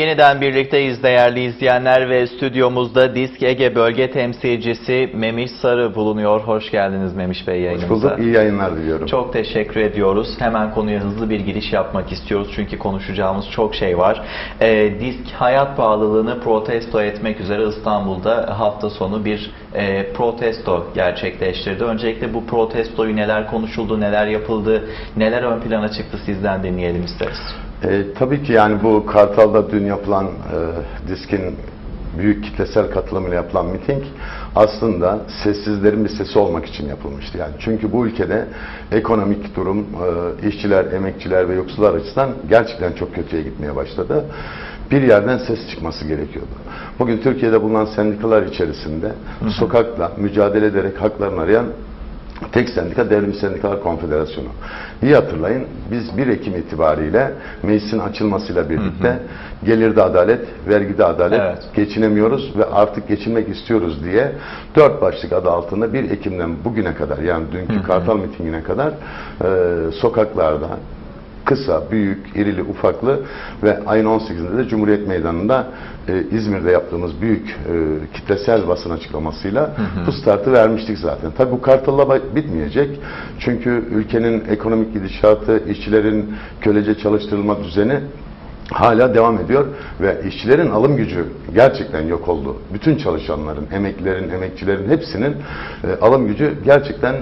Yeniden birlikteyiz değerli izleyenler ve stüdyomuzda Disk Ege Bölge Temsilcisi Memiş Sarı bulunuyor. Hoş geldiniz Memiş Bey Hoş yayınımıza. bulduk. İyi yayınlar diliyorum. Çok teşekkür ediyoruz. Hemen konuya hızlı bir giriş yapmak istiyoruz çünkü konuşacağımız çok şey var. Ee, disk hayat pahalılığını protesto etmek üzere İstanbul'da hafta sonu bir e, protesto gerçekleştirdi. Öncelikle bu protestoyu neler konuşuldu, neler yapıldı, neler ön plana çıktı sizden dinleyelim isteriz. E, tabii ki yani bu Kartal'da dün yapılan e, diskin büyük kitlesel katılımıyla yapılan miting aslında sessizlerin bir sesi olmak için yapılmıştı. Yani çünkü bu ülkede ekonomik durum, e, işçiler, emekçiler ve yoksullar açısından gerçekten çok kötüye gitmeye başladı. Bir yerden ses çıkması gerekiyordu. Bugün Türkiye'de bulunan sendikalar içerisinde sokakla mücadele ederek haklarını arayan Tek sendika Devrim Sendikalar Konfederasyonu. İyi hatırlayın biz 1 Ekim itibariyle meclisin açılmasıyla birlikte gelirde adalet, vergide adalet, Evet. geçinemiyoruz ve artık geçinmek istiyoruz diye dört başlık adı altında 1 Ekim'den bugüne kadar yani dünkü Kartal mitingine kadar e, sokaklarda kısa, büyük, irili, ufaklı ve ayın 18'inde de Cumhuriyet Meydanı'nda e, İzmir'de yaptığımız büyük e, kitlesel basın açıklamasıyla bu startı vermiştik zaten. Tabii bu Kartal'la bitmeyecek. Çünkü ülkenin ekonomik gidişatı, işçilerin kölece çalıştırılma düzeni hala devam ediyor ve işçilerin alım gücü gerçekten yok oldu. Bütün çalışanların, emeklilerin, emekçilerin hepsinin e, alım gücü gerçekten e,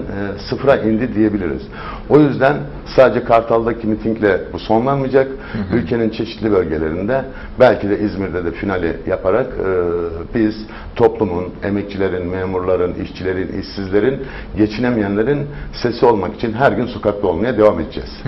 sıfıra indi diyebiliriz. O yüzden sadece Kartal'daki mitingle bu sonlanmayacak. Ülkenin çeşitli bölgelerinde belki de İzmir'de de finali yaparak e, biz toplumun, emekçilerin, memurların, işçilerin, işsizlerin, geçinemeyenlerin sesi olmak için her gün sokakta olmaya devam edeceğiz.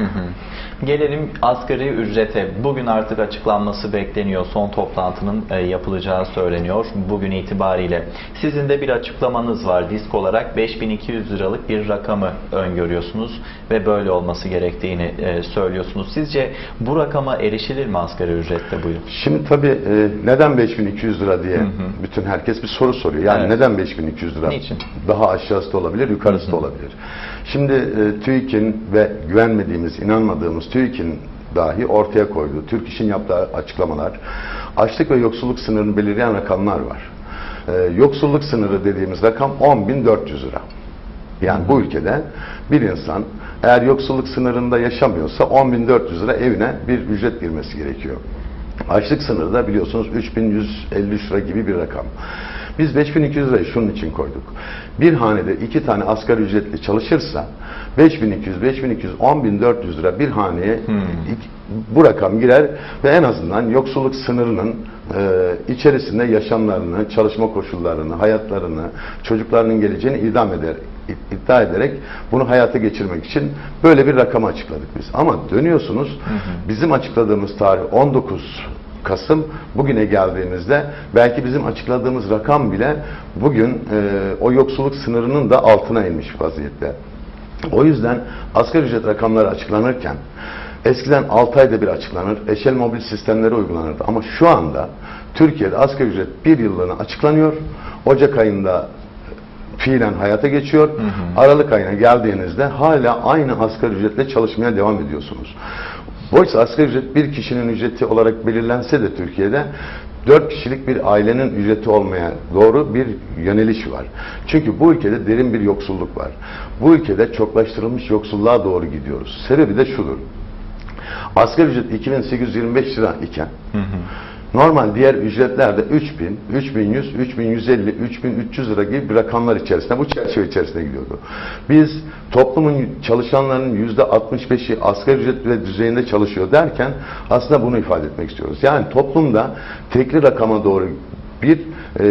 Gelelim asgari ücrete. Bugün artık açıklanması bekleniyor. Son toplantının e, yapılacağı söyleniyor bugün itibariyle. Sizin de bir açıklamanız var. Disk olarak 5200 liralık bir rakamı öngörüyorsunuz ve böyle olması gerektiğini e, söylüyorsunuz. Sizce bu rakama erişilir mi asgari ücrette bu yıl? Şimdi tabii e, neden 5200 lira diye bütün herkes bir soru soruyor. Yani Evet. neden 5200 lira? Niçin? Daha aşağısı da olabilir, yukarısı da olabilir. Şimdi e, TÜİK'in ve güvenmediğimiz, inanmadığımız TÜİK'in dahi ortaya koyduğu, Türk İş'in yaptığı açıklamalar, açlık ve yoksulluk sınırını belirleyen rakamlar var. E, yoksulluk sınırı dediğimiz rakam 10.400 lira. Yani bu ülkede bir insan eğer yoksulluk sınırında yaşamıyorsa 10.400 lira evine bir ücret girmesi gerekiyor. Açlık sınırı da biliyorsunuz 3153 lira gibi bir rakam. Biz 5200 lirayı şunun için koyduk. Bir hanede iki tane asgari ücretli çalışırsa 5200, 5200, 10400 lira bir haneye iki- bu rakam girer ve en azından yoksulluk sınırının e, içerisinde yaşamlarını, çalışma koşullarını, hayatlarını, çocuklarının geleceğini idam eder, iddia ederek bunu hayata geçirmek için böyle bir rakam açıkladık biz. Ama dönüyorsunuz bizim açıkladığımız tarih 19 Kasım bugüne geldiğimizde belki bizim açıkladığımız rakam bile bugün e, o yoksulluk sınırının da altına inmiş vaziyette. O yüzden asgari ücret rakamları açıklanırken eskiden 6 ayda bir açıklanır, eşel mobil sistemleri uygulanırdı. Ama şu anda Türkiye'de asgari ücret bir yıllığına açıklanıyor. Ocak ayında fiilen hayata geçiyor. Aralık ayına geldiğinizde hala aynı asgari ücretle çalışmaya devam ediyorsunuz. Oysa asgari ücret bir kişinin ücreti olarak belirlense de Türkiye'de dört kişilik bir ailenin ücreti olmaya doğru bir yöneliş var. Çünkü bu ülkede derin bir yoksulluk var. Bu ülkede çoklaştırılmış yoksulluğa doğru gidiyoruz. Sebebi de şudur. Asgari ücret 2825 lira iken normal diğer ücretlerde 3000, 3100, 3150, 3300 lira gibi bir rakamlar içerisinde bu çerçeve içerisinde gidiyordu. Biz toplumun çalışanlarının %65'i asgari ücret ve düzeyinde çalışıyor derken aslında bunu ifade etmek istiyoruz. Yani toplumda tekli rakama doğru bir e,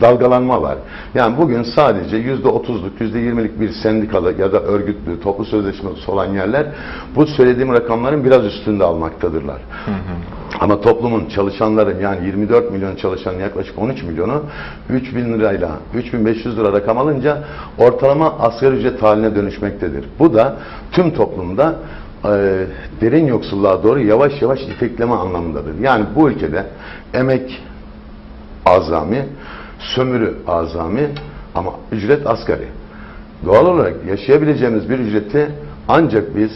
dalgalanma var. Yani bugün sadece yüzde otuzluk, yüzde yirmilik bir sendikalı ya da örgütlü, toplu sözleşmesi olan yerler bu söylediğim rakamların biraz üstünde almaktadırlar. Ama toplumun çalışanların yani 24 milyon çalışanın yaklaşık 13 milyonu 3 bin lirayla 3500 lira rakam alınca ortalama asgari ücret haline dönüşmektedir. Bu da tüm toplumda e, derin yoksulluğa doğru yavaş yavaş itekleme anlamındadır. Yani bu ülkede emek azami, sömürü azami ama ücret asgari. Doğal olarak yaşayabileceğimiz bir ücreti ancak biz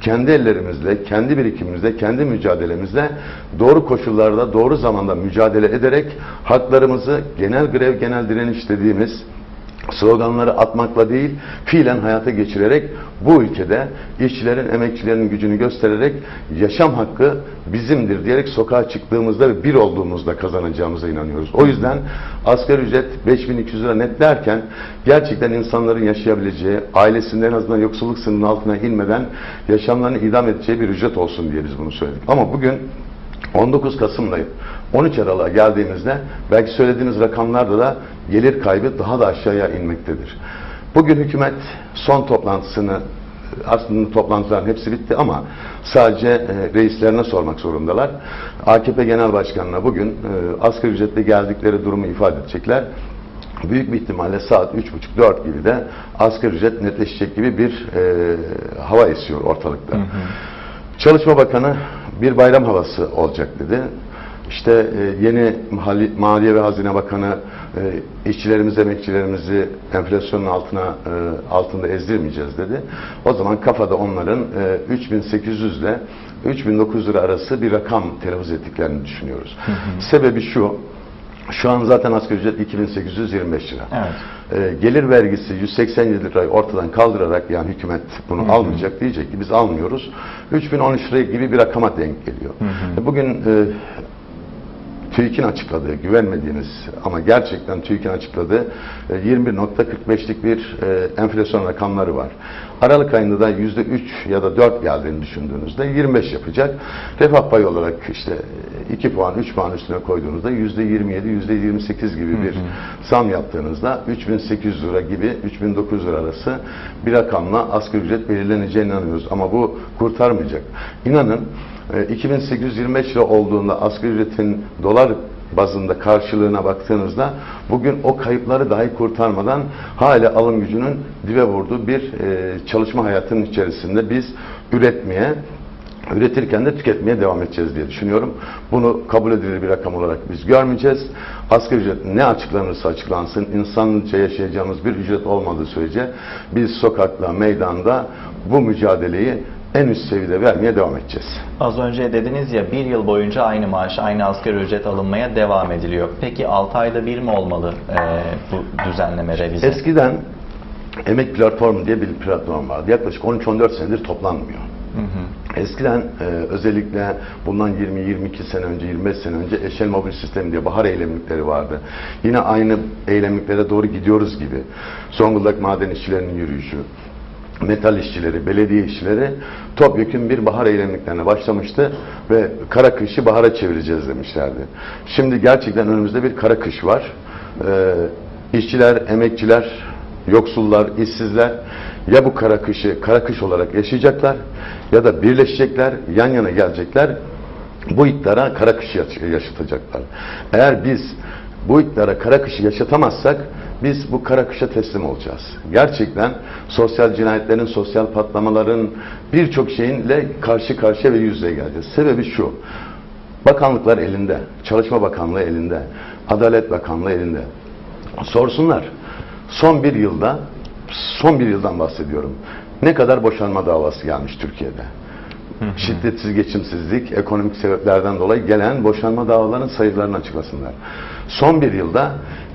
kendi ellerimizle, kendi birikimimizle, kendi mücadelemizle doğru koşullarda, doğru zamanda mücadele ederek haklarımızı genel grev, genel direniş dediğimiz sloganları atmakla değil, fiilen hayata geçirerek bu ülkede işçilerin, emekçilerin gücünü göstererek yaşam hakkı bizimdir diyerek sokağa çıktığımızda ve bir olduğumuzda kazanacağımıza inanıyoruz. O yüzden asgari ücret 5200 lira net derken gerçekten insanların yaşayabileceği, ailesinde en azından yoksulluk sınırının altına inmeden yaşamlarını idam edeceği bir ücret olsun diye biz bunu söyledik. Ama bugün 19 Kasım'da 13 Aralık'a geldiğimizde belki söylediğiniz rakamlarda da gelir kaybı daha da aşağıya inmektedir. Bugün hükümet son toplantısını aslında toplantıların hepsi bitti ama sadece e, reislerine sormak zorundalar. AKP Genel Başkanı'na bugün e, asgari ücretle geldikleri durumu ifade edecekler. Büyük bir ihtimalle saat 3.30-4 gibi de asgari ücret netleşecek gibi bir e, hava esiyor ortalıkta. Çalışma Bakanı bir bayram havası olacak dedi. İşte e, yeni Mali- Maliye ve Hazine Bakanı e, işçilerimiz, emekçilerimizi enflasyonun altına e, altında ezdirmeyeceğiz dedi. O zaman kafada onların e, 3800 ile 3900 lira arası bir rakam telaffuz ettiklerini düşünüyoruz. Sebebi şu, şu an zaten asgari ücret 2825 lira. Evet. Ee, gelir vergisi 187 lirayı ortadan kaldırarak yani hükümet bunu almayacak diyecek ki biz almıyoruz. 3013 lira gibi bir rakama denk geliyor. E, Bugün e, TÜİK'in açıkladığı, güvenmediğimiz ama gerçekten TÜİK'in açıkladığı e, 21.45'lik bir e, enflasyon rakamları var. Aralık ayında da %3 ya da 4 geldiğini düşündüğünüzde 25 yapacak. Refah payı olarak işte 2 puan, 3 puan üstüne koyduğunuzda %27, %28 gibi bir zam yaptığınızda 3800 lira gibi 3900 lira arası bir rakamla asgari ücret belirleneceğine inanıyoruz. Ama bu kurtarmayacak. İnanın e, 2825 lira olduğunda asgari ücretin dolar bazında karşılığına baktığınızda bugün o kayıpları dahi kurtarmadan hala alım gücünün dibe vurduğu bir e, çalışma hayatının içerisinde biz üretmeye üretirken de tüketmeye devam edeceğiz diye düşünüyorum. Bunu kabul edilir bir rakam olarak biz görmeyeceğiz. Asgari ücret ne açıklanırsa açıklansın, insanlıca yaşayacağımız bir ücret olmadığı sürece biz sokakta, meydanda bu mücadeleyi en üst seviyede vermeye devam edeceğiz. Az önce dediniz ya bir yıl boyunca aynı maaş, aynı asgari ücret alınmaya devam ediliyor. Peki 6 ayda bir mi olmalı e, bu düzenleme revize? Eskiden emek platformu diye bir platform vardı. Yaklaşık 13-14 senedir toplanmıyor. Eskiden e, özellikle bundan 20-22 sene önce, 25 sene önce Eşel Mobil Sistemi diye bahar eylemlikleri vardı. Yine aynı eylemliklere doğru gidiyoruz gibi. Zonguldak maden işçilerinin yürüyüşü, metal işçileri, belediye işçileri topyekun bir bahar eylemliklerine başlamıştı ve kara kışı bahara çevireceğiz demişlerdi. Şimdi gerçekten önümüzde bir kara kış var. Ee, işçiler, emekçiler, yoksullar, işsizler ya bu kara kışı kara kış olarak yaşayacaklar ya da birleşecekler, yan yana gelecekler. Bu iktidara kara kışı yaş- yaşatacaklar. Eğer biz bu iktidara kara kışı yaşatamazsak biz bu kara kışa teslim olacağız. Gerçekten sosyal cinayetlerin, sosyal patlamaların birçok şeyinle karşı karşıya ve yüz yüze geleceğiz. Sebebi şu. Bakanlıklar elinde, Çalışma Bakanlığı elinde, Adalet Bakanlığı elinde. Sorsunlar. Son bir yılda, son bir yıldan bahsediyorum. Ne kadar boşanma davası gelmiş Türkiye'de? Şiddetsiz geçimsizlik, ekonomik sebeplerden dolayı gelen boşanma davalarının sayılarını açıklasınlar. Son bir yılda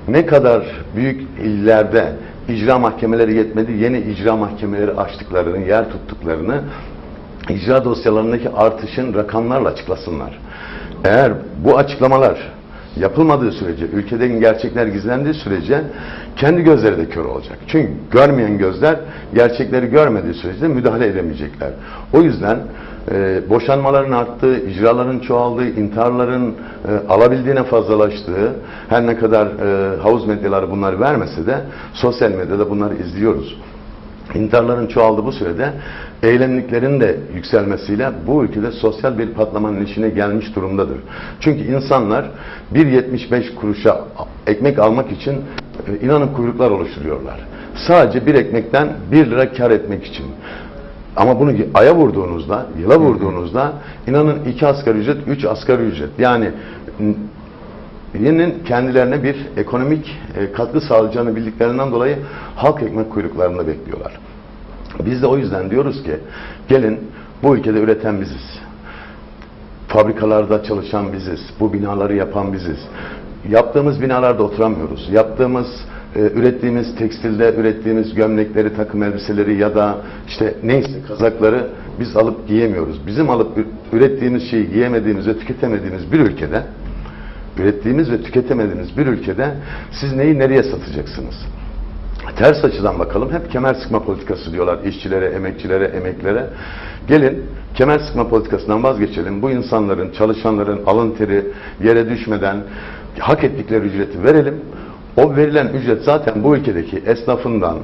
ne kadar büyük illerde icra mahkemeleri yetmedi, yeni icra mahkemeleri açtıklarını, yer tuttuklarını icra dosyalarındaki artışın rakamlarla açıklasınlar. Eğer bu açıklamalar yapılmadığı sürece, ülkedeki gerçekler gizlendiği sürece kendi gözleri de kör olacak. Çünkü görmeyen gözler gerçekleri görmediği sürece müdahale edemeyecekler. O yüzden e, boşanmaların arttığı, icraların çoğaldığı, intiharların e, alabildiğine fazlalaştığı, her ne kadar e, havuz medyaları bunları vermese de sosyal medyada bunları izliyoruz. İntiharların çoğaldığı bu sürede eylemliklerin de yükselmesiyle bu ülkede sosyal bir patlamanın içine gelmiş durumdadır. Çünkü insanlar 1.75 kuruşa ekmek almak için e, inanın kuyruklar oluşturuyorlar. Sadece bir ekmekten 1 lira kar etmek için. Ama bunu aya vurduğunuzda, yıla vurduğunuzda inanın iki asgari ücret, üç asgari ücret. Yani Yeni'nin kendilerine bir ekonomik e, katkı sağlayacağını bildiklerinden dolayı halk ekmek kuyruklarında bekliyorlar. Biz de o yüzden diyoruz ki gelin Bu ülkede üreten biziz. Fabrikalarda çalışan biziz. Bu binaları yapan biziz. Yaptığımız binalarda oturamıyoruz. Yaptığımız, e, ürettiğimiz tekstilde ürettiğimiz gömlekleri, takım elbiseleri ya da işte neyse kazakları biz alıp giyemiyoruz. Bizim alıp ürettiğimiz şeyi giyemediğimiz ve tüketemediğimiz bir ülkede ürettiğimiz ve tüketemediğimiz bir ülkede siz neyi nereye satacaksınız? Ters açıdan bakalım. Hep kemer sıkma politikası diyorlar işçilere, emekçilere, emeklere. Gelin kemer sıkma politikasından vazgeçelim. Bu insanların, çalışanların alın teri yere düşmeden hak ettikleri ücreti verelim. O verilen ücret zaten bu ülkedeki esnafından,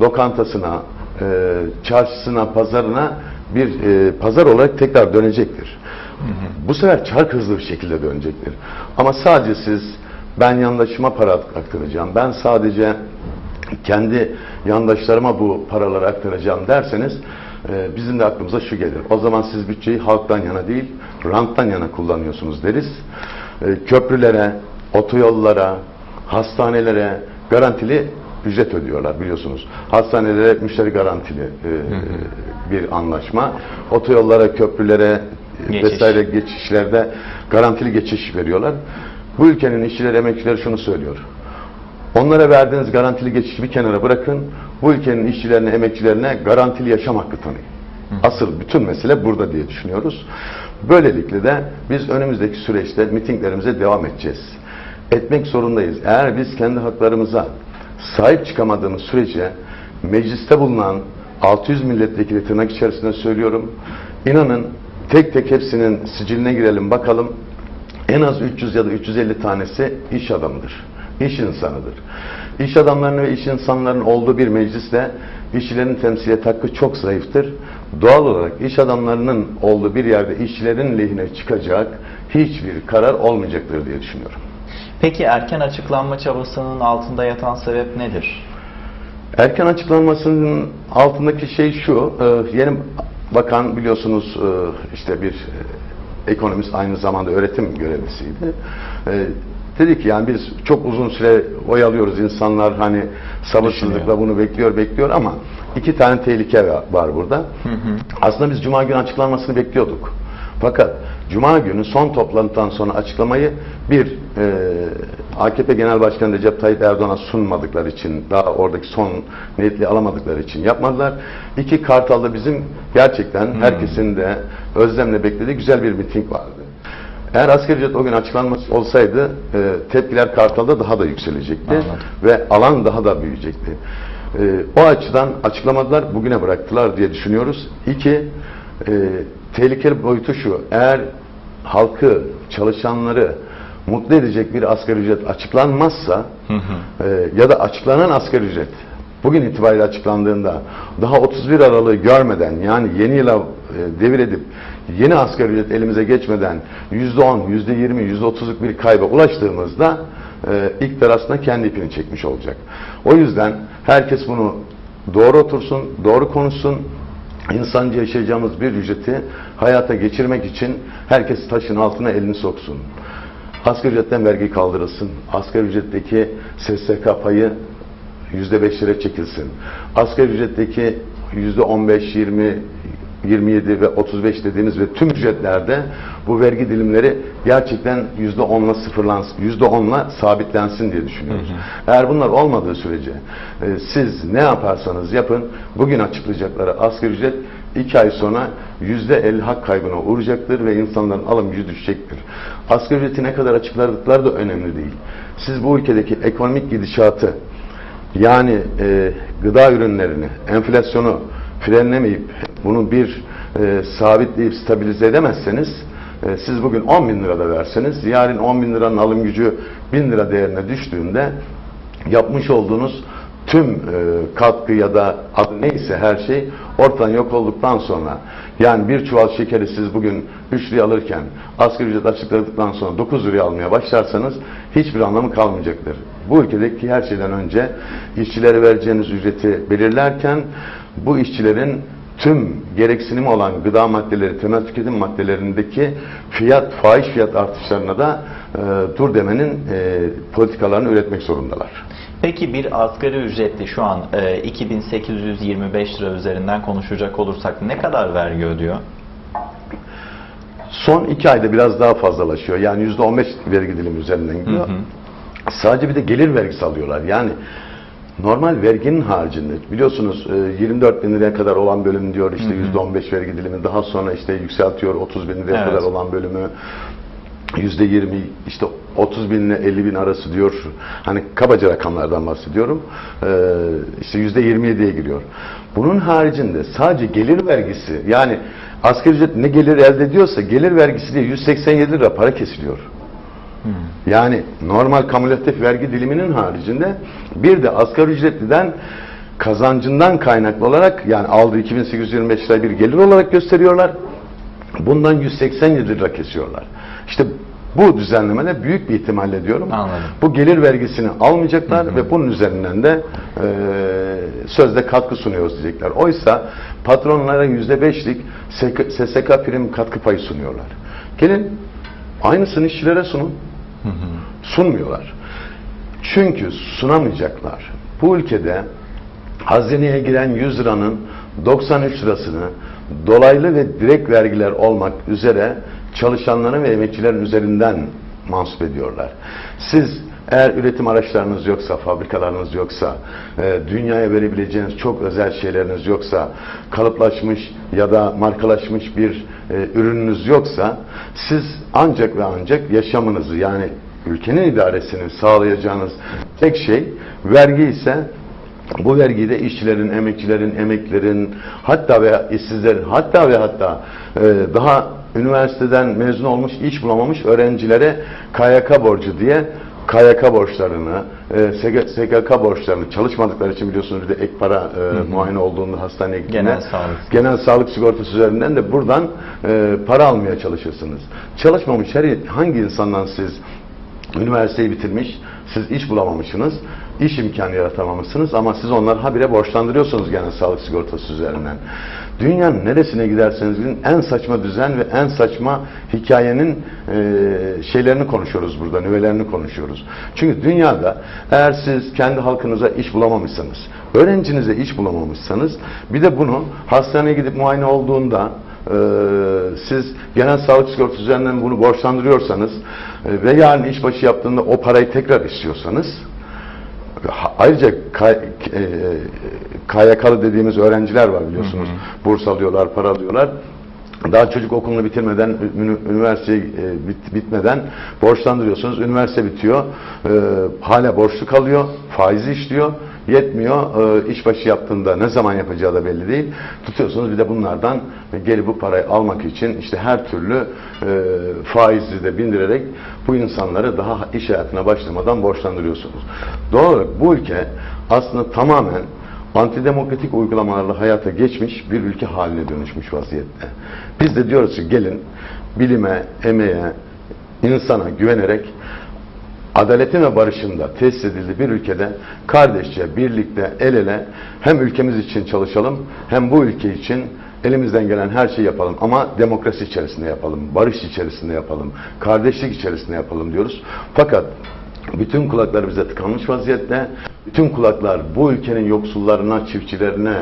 lokantasına, e, çarşısına, pazarına bir e, pazar olarak tekrar dönecektir. Bu sefer çark hızlı bir şekilde dönecektir. Ama sadece siz ben yandaşıma para aktaracağım, ben sadece kendi yandaşlarıma bu paraları aktaracağım derseniz e, bizim de aklımıza şu gelir. O zaman siz bütçeyi halktan yana değil, ranttan yana kullanıyorsunuz deriz. E, köprülere, otoyollara, hastanelere garantili ücret ödüyorlar biliyorsunuz. Hastanelere müşteri garantili e, bir anlaşma. Otoyollara, köprülere e, Geçiş. vesaire geçişlerde garantili geçiş veriyorlar. Bu ülkenin işçileri, emekçileri şunu söylüyor. Onlara verdiğiniz garantili geçişi bir kenara bırakın. Bu ülkenin işçilerine, emekçilerine garantili yaşam hakkı tanıyın. Asıl bütün mesele burada diye düşünüyoruz. Böylelikle de biz önümüzdeki süreçte mitinglerimize devam edeceğiz. Etmek zorundayız. Eğer biz kendi haklarımıza sahip çıkamadığımız sürece mecliste bulunan 600 milletvekili tırnak içerisinde söylüyorum. İnanın tek tek hepsinin siciline girelim bakalım. En az 300 ya da 350 tanesi iş adamıdır. İş insanıdır. İş adamlarının ve iş insanlarının olduğu bir mecliste işçilerin temsiliyet hakkı çok zayıftır. Doğal olarak iş adamlarının olduğu bir yerde işçilerin lehine çıkacak hiçbir karar olmayacaktır diye düşünüyorum. Peki erken açıklanma çabasının altında yatan sebep nedir? Erken açıklanmasının altındaki şey şu, e, yeni bakan biliyorsunuz e, işte bir e, ekonomist aynı zamanda öğretim görevlisiydi. Dedi ki yani biz çok uzun süre oyalıyoruz insanlar hani sabırsızlıkla bunu bekliyor bekliyor ama iki tane tehlike va- var burada. Aslında biz Cuma günü açıklanmasını bekliyorduk. Fakat Cuma günü son toplantıdan sonra açıklamayı bir e, AKP Genel Başkanı Recep Tayyip Erdoğan'a sunmadıkları için, daha oradaki son netliği alamadıkları için yapmadılar. İki Kartal'da bizim gerçekten herkesin de özlemle beklediği güzel bir miting vardı. Eğer asgari ücret o gün açıklanmış olsaydı e, tepkiler Kartal'da daha da yükselecekti Anladım. ve alan daha da büyüyecekti. E, o açıdan açıklamadılar, bugüne bıraktılar diye düşünüyoruz. İki, e, tehlikeli boyutu şu, eğer halkı, çalışanları mutlu edecek bir asgari ücret açıklanmazsa e, ya da açıklanan asgari ücret bugün itibariyle açıklandığında daha 31 Aralık'ı görmeden yani yeni yıla e, devir edip yeni asgari ücret elimize geçmeden %10, %20, %30'luk bir kayba ulaştığımızda e, iktidar aslında kendi ipini çekmiş olacak. O yüzden herkes bunu doğru otursun, doğru konuşsun, insanca yaşayacağımız bir ücreti hayata geçirmek için herkes taşın altına elini soksun. Asgari ücretten vergi kaldırılsın. Asgari ücretteki SSK payı %5'lere çekilsin. Asgari ücretteki %15, 20, 27 ve 35 dediğimiz ve tüm ücretlerde bu vergi dilimleri gerçekten %10'la sıfırlansın, %10'la sabitlensin diye düşünüyoruz. Eğer bunlar olmadığı sürece e, siz ne yaparsanız yapın bugün açıklayacakları asgari ücret 2 ay sonra %50 hak kaybına uğrayacaktır ve insanların alım gücü düşecektir. Asgari ücreti ne kadar açıkladıkları da önemli değil. Siz bu ülkedeki ekonomik gidişatı yani e, gıda ürünlerini, enflasyonu frenlemeyip bunu bir e, sabitleyip stabilize edemezseniz e, siz bugün 10 bin lira da verseniz yarın 10 bin liranın alım gücü 1000 lira değerine düştüğünde yapmış olduğunuz tüm e, katkı ya da adı neyse her şey ortadan yok olduktan sonra yani bir çuval şekeri siz bugün 3 liraya alırken asgari ücret açıkladıktan sonra 9 liraya almaya başlarsanız hiçbir anlamı kalmayacaktır. Bu ülkedeki her şeyden önce işçilere vereceğiniz ücreti belirlerken bu işçilerin tüm gereksinimi olan gıda maddeleri, temel tüketim maddelerindeki fiyat, fahiş fiyat artışlarına da e, dur demenin e, politikalarını üretmek zorundalar. Peki bir asgari ücretli şu an e, 2825 lira üzerinden konuşacak olursak ne kadar vergi ödüyor? Son iki ayda biraz daha fazlalaşıyor. Yani yüzde on beş vergi dilimi üzerinden gidiyor. Sadece bir de gelir vergisi alıyorlar. Yani normal verginin haricinde biliyorsunuz e, 24 bin liraya kadar olan bölüm diyor işte yüzde on beş vergi dilimi daha sonra işte yükseltiyor 30 bin liraya Evet. kadar olan bölümü yüzde 20 işte 30 bin ile 50 bin arası diyor. Hani kabaca rakamlardan bahsediyorum. Ee, işte yüzde 27'ye giriyor. Bunun haricinde sadece gelir vergisi yani asgari ücret ne gelir elde ediyorsa gelir vergisi diye 187 lira para kesiliyor. Yani normal kamülatif vergi diliminin haricinde bir de asgari ücretliden kazancından kaynaklı olarak yani aldığı 2825 lira bir gelir olarak gösteriyorlar. Bundan 187 lira kesiyorlar. İşte bu düzenlemede büyük bir ihtimalle diyorum. Anladım. Bu gelir vergisini almayacaklar ve bunun üzerinden de e, sözde katkı sunuyoruz diyecekler. Oysa patronlara %5'lik SSK prim katkı payı sunuyorlar. Gelin aynısını işçilere sunun. Sunmuyorlar. Çünkü sunamayacaklar. Bu ülkede hazineye giren 100 liranın 93 lirasını dolaylı ve direkt vergiler olmak üzere çalışanların ve emekçilerin üzerinden mansup ediyorlar. Siz eğer üretim araçlarınız yoksa, fabrikalarınız yoksa, e, dünyaya verebileceğiniz çok özel şeyleriniz yoksa, kalıplaşmış ya da markalaşmış bir e, ürününüz yoksa, siz ancak ve ancak yaşamınızı yani ülkenin idaresini sağlayacağınız tek şey vergi ise bu vergiyi de işçilerin, emekçilerin, emeklerin, hatta ve işsizlerin, hatta ve hatta e, daha üniversiteden mezun olmuş, iş bulamamış öğrencilere KYK borcu diye KYK borçlarını, e, SG SGK borçlarını çalışmadıkları için biliyorsunuz bir de ek para e, muayene olduğunda hastaneye gittiğinde Genel sağlık. genel sağlık sigortası üzerinden de buradan e, para almaya çalışırsınız. Çalışmamış her hangi insandan siz üniversiteyi bitirmiş, siz iş bulamamışsınız, iş imkanı yaratamamışsınız ama siz onları habire borçlandırıyorsunuz genel sağlık sigortası üzerinden. Dünyanın neresine giderseniz gidin en saçma düzen ve en saçma hikayenin e, şeylerini konuşuyoruz burada, nüvelerini konuşuyoruz. Çünkü dünyada eğer siz kendi halkınıza iş bulamamışsanız, öğrencinize iş bulamamışsanız, bir de bunu hastaneye gidip muayene olduğunda ee, siz genel sağlık sigortası üzerinden bunu borçlandırıyorsanız e, ve yarın işbaşı yaptığında o parayı tekrar istiyorsanız ayrıca K- e, KYK'lı dediğimiz öğrenciler var biliyorsunuz. Burs alıyorlar, para alıyorlar. Daha çocuk okulunu bitirmeden, üniversite e, bit- bitmeden borçlandırıyorsunuz. Üniversite bitiyor. e, hala borçlu kalıyor. Faizi işliyor. Yetmiyor. E, işbaşı yaptığında ne zaman yapacağı da belli değil. Tutuyorsunuz bir de bunlardan gelip bu parayı almak için işte her türlü e, faizi de bindirerek bu insanları daha iş hayatına başlamadan borçlandırıyorsunuz. Doğal olarak bu ülke aslında tamamen antidemokratik uygulamalarla hayata geçmiş bir ülke haline dönüşmüş vaziyette. Biz de diyoruz ki gelin bilime, emeğe, insana güvenerek adaletin ve barışın da tesis edildiği bir ülkede kardeşçe, birlikte, el ele hem ülkemiz için çalışalım hem bu ülke için elimizden gelen her şeyi yapalım ama demokrasi içerisinde yapalım, barış içerisinde yapalım, kardeşlik içerisinde yapalım diyoruz. Fakat bütün kulaklar bize tıkanmış vaziyette. Bütün kulaklar bu ülkenin yoksullarına, çiftçilerine,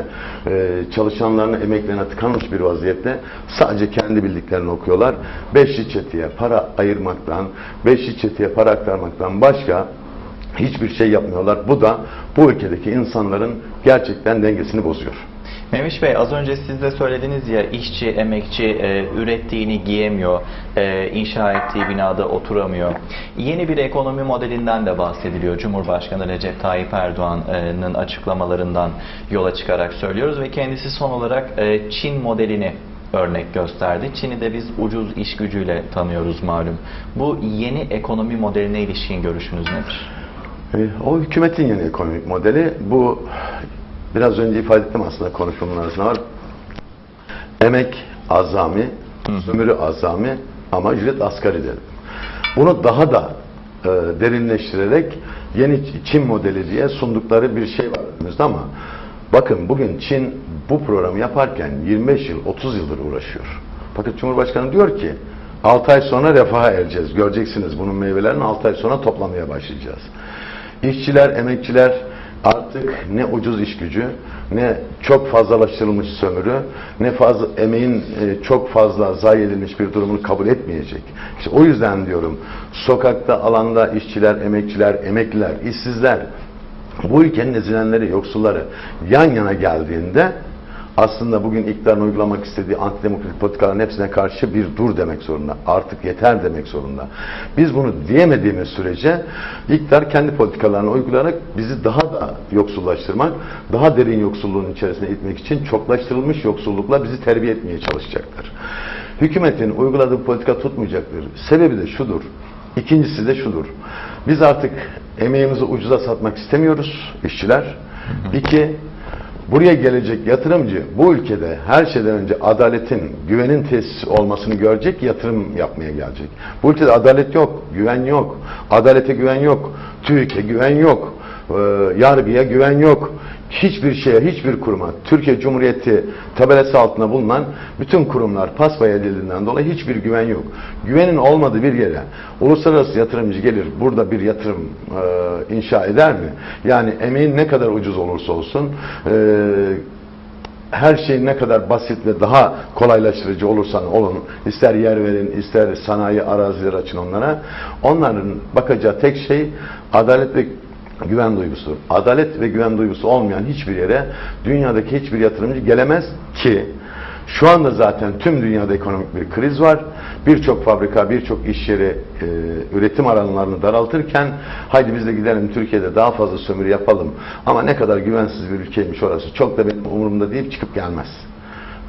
e, çalışanlarına, emeklerine tıkanmış bir vaziyette. Sadece kendi bildiklerini okuyorlar. Beşli çeteye para ayırmaktan, beşli çeteye para aktarmaktan başka hiçbir şey yapmıyorlar. Bu da bu ülkedeki insanların gerçekten dengesini bozuyor. Memiş Bey az önce siz de söylediniz ya işçi, emekçi e, ürettiğini giyemiyor, e, inşa ettiği binada oturamıyor. Yeni bir ekonomi modelinden de bahsediliyor. Cumhurbaşkanı Recep Tayyip Erdoğan'ın açıklamalarından yola çıkarak söylüyoruz ve kendisi son olarak e, Çin modelini örnek gösterdi. Çin'i de biz ucuz iş gücüyle tanıyoruz malum. Bu yeni ekonomi modeline ilişkin görüşünüz nedir? E, O hükümetin yeni ekonomik modeli bu biraz önce ifade ettim aslında konuşmamın arasında var. Emek azami, sömürü azami ama ücret asgari dedim. Bunu daha da e, derinleştirerek yeni Çin modeli diye sundukları bir şey var önümüzde ama bakın bugün Çin bu programı yaparken 25 yıl 30 yıldır uğraşıyor. Fakat Cumhurbaşkanı diyor ki 6 ay sonra refaha ereceğiz. Göreceksiniz bunun meyvelerini 6 ay sonra toplamaya başlayacağız. İşçiler, emekçiler artık ne ucuz iş gücü, ne çok fazlalaştırılmış sömürü, ne fazla emeğin e, çok fazla zayi edilmiş bir durumunu kabul etmeyecek. İşte o yüzden diyorum sokakta, alanda işçiler, emekçiler, emekliler, işsizler, bu ülkenin ezilenleri, yoksulları yan yana geldiğinde aslında bugün iktidarın uygulamak istediği antidemokratik politikaların hepsine karşı bir dur demek zorunda. Artık yeter demek zorunda. Biz bunu diyemediğimiz sürece iktidar kendi politikalarını uygulayarak bizi daha da yoksullaştırmak, daha derin yoksulluğun içerisine itmek için çoklaştırılmış yoksullukla bizi terbiye etmeye çalışacaktır. Hükümetin uyguladığı politika tutmayacaktır. Sebebi de şudur. İkincisi de şudur. Biz artık emeğimizi ucuza satmak istemiyoruz işçiler. İki, buraya gelecek yatırımcı bu ülkede her şeyden önce adaletin, güvenin tesis olmasını görecek, yatırım yapmaya gelecek. Bu ülkede adalet yok, güven yok, adalete güven yok, TÜİK'e güven yok, e, yargıya güven yok. Hiçbir şeye, hiçbir kuruma, Türkiye Cumhuriyeti tabelası altında bulunan bütün kurumlar paspaya edildiğinden dolayı hiçbir güven yok. Güvenin olmadığı bir yere uluslararası yatırımcı gelir, burada bir yatırım e, inşa eder mi? Yani emeğin ne kadar ucuz olursa olsun, e, her şey ne kadar basit ve daha kolaylaştırıcı olursan olun, ister yer verin, ister sanayi araziler açın onlara, onların bakacağı tek şey adalet ve güven duygusu. Adalet ve güven duygusu olmayan hiçbir yere dünyadaki hiçbir yatırımcı gelemez ki şu anda zaten tüm dünyada ekonomik bir kriz var. Birçok fabrika, birçok iş yeri e, üretim alanlarını daraltırken haydi biz de gidelim Türkiye'de daha fazla sömürü yapalım. Ama ne kadar güvensiz bir ülkeymiş orası çok da benim umurumda deyip çıkıp gelmez.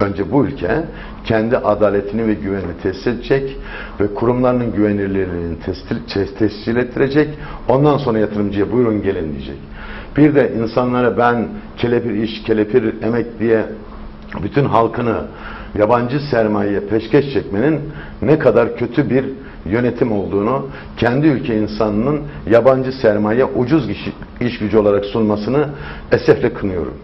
Önce bu ülke kendi adaletini ve güvenini tesis edecek ve kurumlarının güvenilirliğini testil- tescil ettirecek. Ondan sonra yatırımcıya buyurun gelin diyecek. Bir de insanlara ben kelepir iş, kelepir emek diye bütün halkını yabancı sermayeye peşkeş çekmenin ne kadar kötü bir yönetim olduğunu, kendi ülke insanının yabancı sermaye ucuz iş, iş gücü olarak sunmasını esefle kınıyorum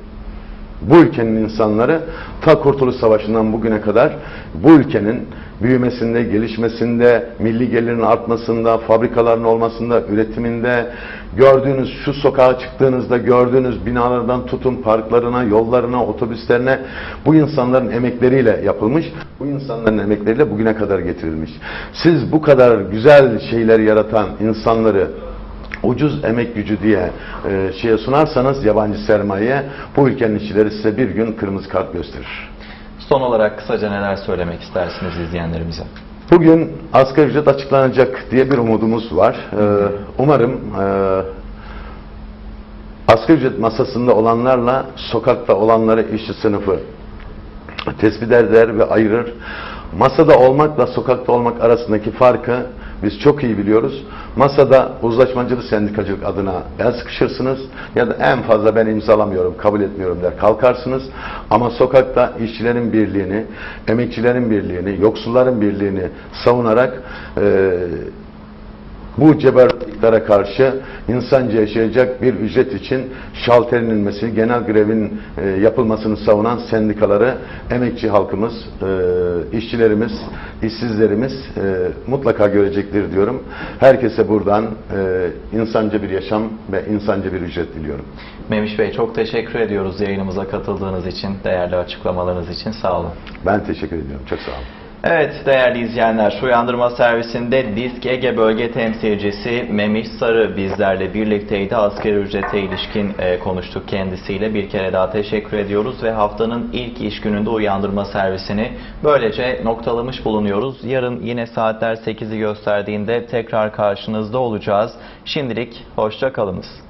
bu ülkenin insanları ta Kurtuluş Savaşı'ndan bugüne kadar bu ülkenin büyümesinde, gelişmesinde, milli gelirin artmasında, fabrikaların olmasında, üretiminde, gördüğünüz şu sokağa çıktığınızda gördüğünüz binalardan tutun parklarına, yollarına, otobüslerine bu insanların emekleriyle yapılmış, bu insanların emekleriyle bugüne kadar getirilmiş. Siz bu kadar güzel şeyler yaratan insanları ucuz emek gücü diye e, şeye sunarsanız yabancı sermaye bu ülkenin işçileri size bir gün kırmızı kart gösterir. Son olarak kısaca neler söylemek istersiniz izleyenlerimize? Bugün asgari ücret açıklanacak diye bir umudumuz var. Ee, umarım e, asgari ücret masasında olanlarla sokakta olanları işçi sınıfı tespit eder ve ayırır. Masada olmakla sokakta olmak arasındaki farkı biz çok iyi biliyoruz. Masada uzlaşmacılı sendikacılık adına el sıkışırsınız ya da en fazla ben imzalamıyorum, kabul etmiyorum der kalkarsınız. Ama sokakta işçilerin birliğini, emekçilerin birliğini, yoksulların birliğini savunarak eee bu ceberliklere karşı insanca yaşayacak bir ücret için şalterin inmesi, genel grevin e, yapılmasını savunan sendikaları, emekçi halkımız, e, işçilerimiz, işsizlerimiz e, mutlaka görecektir diyorum. Herkese buradan e, insanca bir yaşam ve insanca bir ücret diliyorum. Memiş Bey çok teşekkür ediyoruz yayınımıza katıldığınız için, değerli açıklamalarınız için sağ olun. Ben teşekkür ediyorum. Çok sağ olun. Evet değerli izleyenler, uyandırma servisinde Disk Ege Bölge Temsilcisi Memiş Sarı bizlerle birlikteydi. Asgari ücrete ilişkin e, konuştuk kendisiyle. Bir kere daha teşekkür ediyoruz ve haftanın ilk iş gününde uyandırma servisini böylece noktalamış bulunuyoruz. Yarın yine saatler 8'i gösterdiğinde tekrar karşınızda olacağız. Şimdilik hoşça kalınız.